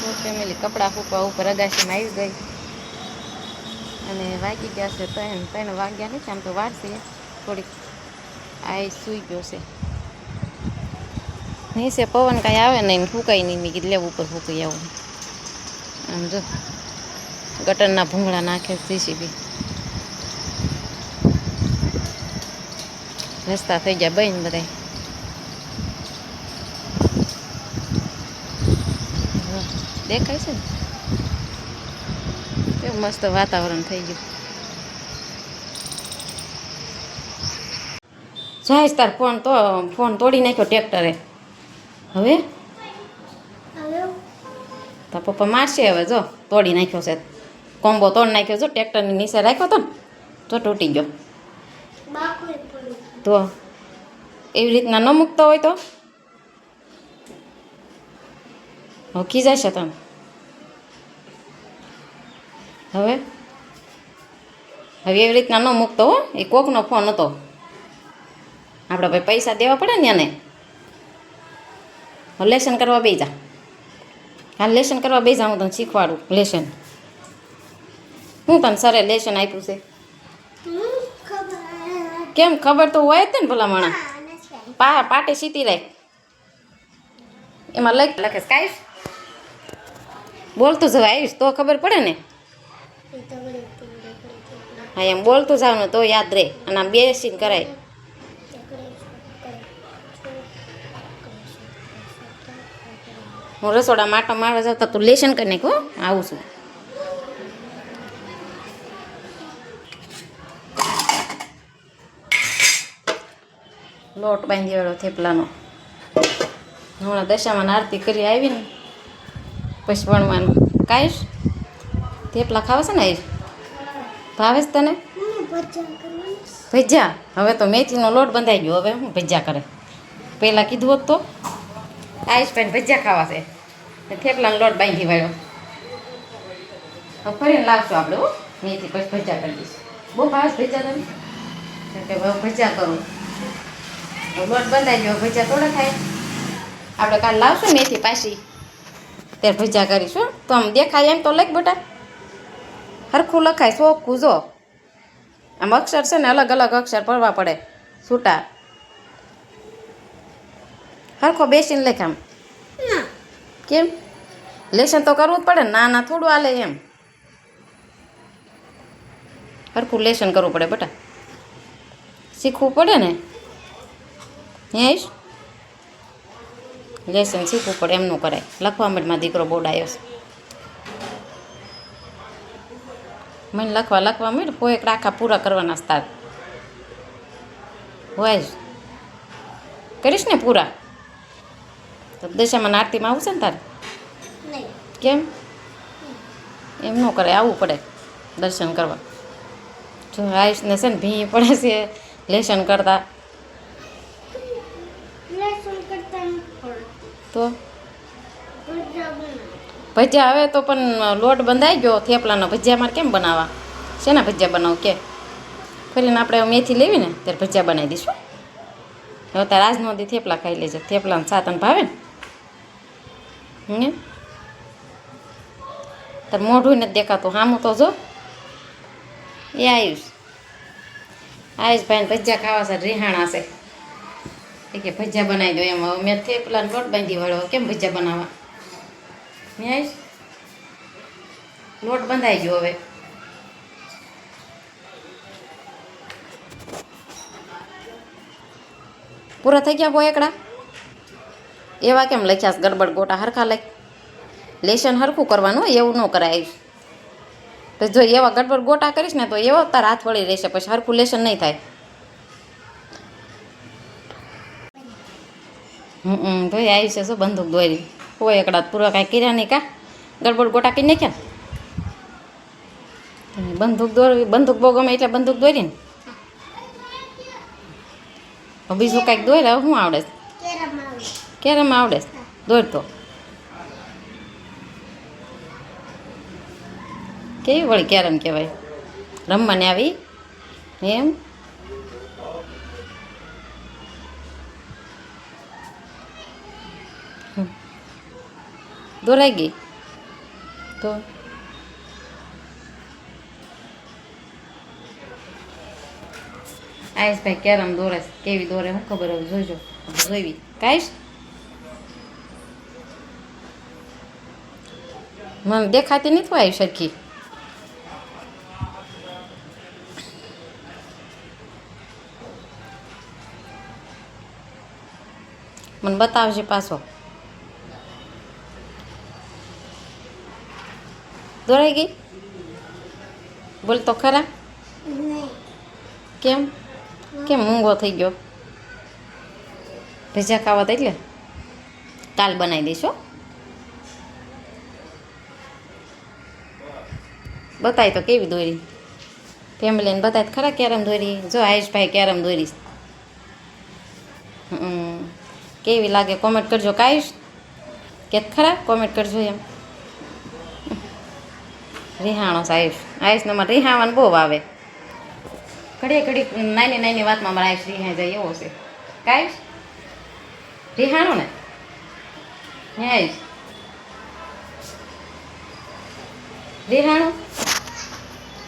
તો ફેમિલી કપડાં ફૂંકવા ઉપર અગાશીમાં આવી ગઈ. અને વાગી ગયા છે ત્રણ ત્રણ વાગ્યા નથી, આમ તો વાર થોડીક આ સૂઈ ગયો છે. નહીં છે પવન કાંઈ આવે નહીં ફૂંકાય નહીં, મેં કીધું લેવું ઉપર ફૂંકી આવું. આમ જો, ગટરના ભૂંગળા નાખે જીસીબી રસ્તા થઈ ગયા બહેન બધા દેખાય છે ને? કેવું મસ્ત વાતાવરણ થઈ ગયું. જાય તાર ફોન તો ફોન તોડી નાખ્યો ટ્રેક્ટરે. હવે? તો પપ્પા મારશે હવે જો તોડી નાખ્યો છે. કોમ્બો તોડી નાખ્યો જો ટ્રેક્ટરની નીચે રાખ્યો તો ને તો તૂટી ગયો. તો એવી રીતના ન મૂકતો હોય તો? હવે ખીજાય તમે. હવે? હવે એવી રીતના ન મૂકતો હો. એ કોકનો ફોન હતો. આપણે ભાઈ પૈસા દેવા પડે ને એને. લેસન કરવા બે જા. હા લેસન કરવા બે જા હું તને શીખવાડું લેસન. હું તને સરે લેસન આપ્યું છે? કેમ ખબર તો હોય જ ને ભલા માણા પા પાટે સીતી રાખ એમાં લખ લખે કાઈશ બોલતું જવા આવીશ, તો ખબર પડે ને? હા, એમ બોલતું જાવ ને તો યાદ રહે અને આમ બેસીને કરાય. હું રસોડા માટો મારવા જાઉં તો તું લેશન કરી કહો આવું છું. લોટ બાંધી વાળો થેપલાનો. હમણાં દશામાં આરતી કરી આવી ને પછી ભણવાનું કાંઈશ થેપલા ખાવા છે ને આવીશ ભાવે છે તને ભજીયા હવે તો મેથીનો લોટ બંધાઈ ગયો. હવે હું ભજીયા કરે? પહેલાં કીધું હોત તો? આઈશ ભાઈ ભજીયા ખાવા છે. થેપલાનો લોટ બાંધી વાળ્યો હવે ફરીને લાવશું આપણે હો. મેથી પછી ભજીયા કરી દઈશું. બહુ ભાવે ભજીયા તમે કે હવે ભજીયા કરું. લોટ બંધાઈ ગયો ભજીયા થોડા થાય. આપણે કાલ લાવશું મેથી પાછી. ત્યારે ભજા કરીશું તો આમ દેખાય એમ તો લખ બેટા. હરખું લખાય, સોખું, જો. આમ અક્ષર છે ને અલગ અલગ અક્ષર પડવા પડે, છૂટા. હરખો બેસીને લખ આમ. કેમ? લેશન તો કરવું જ પડે ના ના થોડું હાલે એમ. હરખું લેશન કરવું પડે બેટા. શીખવું પડે ને? હે આઈશ લેસન શીખવું પડે એમનું કરાય. લખવા માંડમાં દીકરો બોડાયો છે. મને લખવા લખવા માંડ પોએક આખા પૂરા કરવાના સ્ટાર્ટ હોય કરીશ ને પૂરા? તો દશામાં આરતીમાં આવશે ને તારે? કેમ? એમ ન કરે આવવું પડે દર્શન કરવા. જો આયુષને છે ને ભીં પડે છે લેસન કરતા. તો? ભજીયા હવે તો પણ લોટ બંધાઈ ગયો થેપલાનો. ભજીયા મારે કેમ બનાવવા? શેના ભજીયા બનાવું કે? ફરીને આપણે મેથી લેવી ને ત્યારે ભજીયા બનાવી દઈશું. હવે તારે આજનો દી થેપલા ખાઈ લેજો. થેપલાને સાતન ભાવે ને? હમ? તાર મોઢું નથી દેખાતું. હામું તો જો. એ આયુષ. આયુષ ભાઈને ભજીયા ખાવા છે, રિહાણા છે. કે ભજીયા બનાવી દો એમ. હવે મેં થેપલા લોટ બાંધી વાળો. કેમ ભજીયા બનાવવા? આવીશ લોટ બંધાઈ ગયો હવે. પૂરા થઈ ગયા એકડા એવા કેમ લખ્યા ગડબડ ગોટા હરખા લખ. લેશન હરખું કરવાનું હોય, એવું ન કરાય તો જો એવા ગડબડ ગોટા કરીશ ને તો એવો તાર હાથ વળી રહેશે. પછી હરખું લેશન નહીં થાય. હમ ભાઈ આવી છે, શું બંદૂક દોરી? હોય એકડા પૂરા કાંઈ કર્યા નહીં કા? ગડબડ ગોટા કરી નાખ્યા બંદૂક દોરવી, બંદૂક બહુ ગમે એટલે બંદૂક દોરી ને? બીજું કાંઈક દોરે, હવે શું આવડે? કેરમ આવડે? દોરતો કેવી વળી કેરમ કહેવાય? રમવાને આવી? એમ? દોરાઈ ગઈ. તો આયુષભાઈ કેરમ દોરે. કેવી દોરે હું ખબર હવે? જોજો જોઈવી. કાઈશ મને દેખાતી નથી આવી સરખી. મને બતાવજે પાછો. દોરાઈ ગઈ? બોલ તો ખરા. કેમ? કેમ મૂંગો થઈ ગયો? ભેજા ખાવા તો એટલે કાલ બનાવી દઈશ બતાય તો કેવી દોરી? ફેમિલીને બતાય ખરા કેરમ દોરી? જો આયુષભાઈ કેરમ દોરીશ હમ. કેવી લાગે? કોમેન્ટ કરજો કાયુષ કે ખરા? કોમેન્ટ કરજો એમ. રિહાણો સાહેબ. આયુષ આયુષને મારે રિહાવાનું બહુ આવે. ઘડીએ ઘડી નાની નાની વાતમાં મારા આયુષ રિહાઈ જાય, એવો છે. કાયુષ રિહાણો ને? હે આયુષ રિહાણું?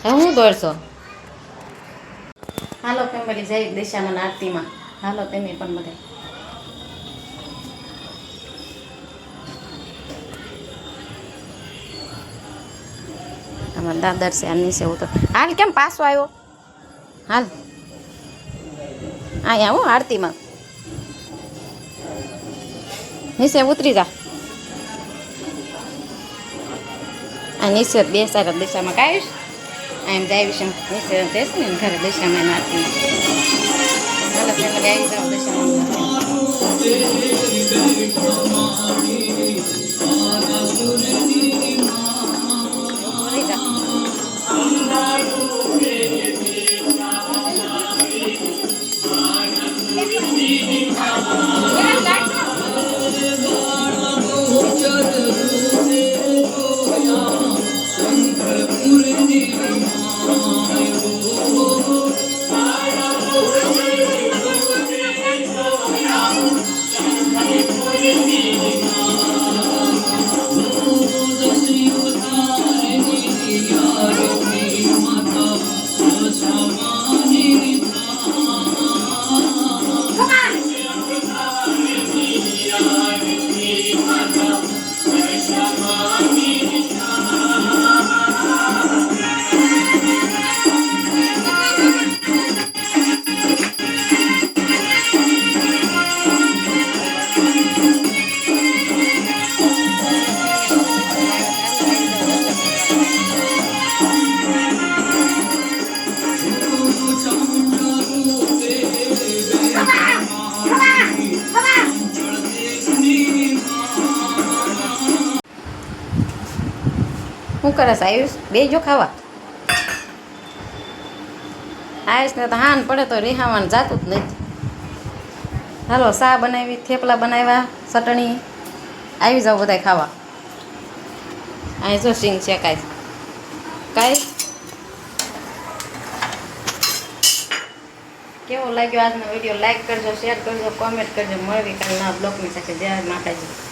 હવે હું દોડશો? હાલો ફેમિલી, જય દિશામાં આરતીમાં હાલો, તમે પણ બધા. અમારા દાદર છે આ નીચે ઉતર હાલ કેમ પાછો આવ્યો? હાલ. અહીંયા હું આરતીમાં. નીચે ઉતરી જા. આ નીચે બે સારા દિશામાં કાઢીશ એમ જાય છે નીચે દેશ ને ઘરે દિશામાં એના આરતીમાં. દિશામાં. ઉતરી શું કરે છે. આયુષ બે જો ખાવા. આયુષને તો હાન પડે તો રિહાવાનું જાતું જ નથી. હાલો સા બનાવી, થેપલા બનાવ્યા, ચટણી. આવી જાઓ બધા ખાવા. અહીં જો સિંગ છે કાંઈ. કાંઈ? કેવો લાગ્યો આજનો વીડિયો? લાઈક કરજો શેર કરજો કોમેન્ટ કરજો. મળવી કાલના બ્લોગની સાથે. જય માતાજી.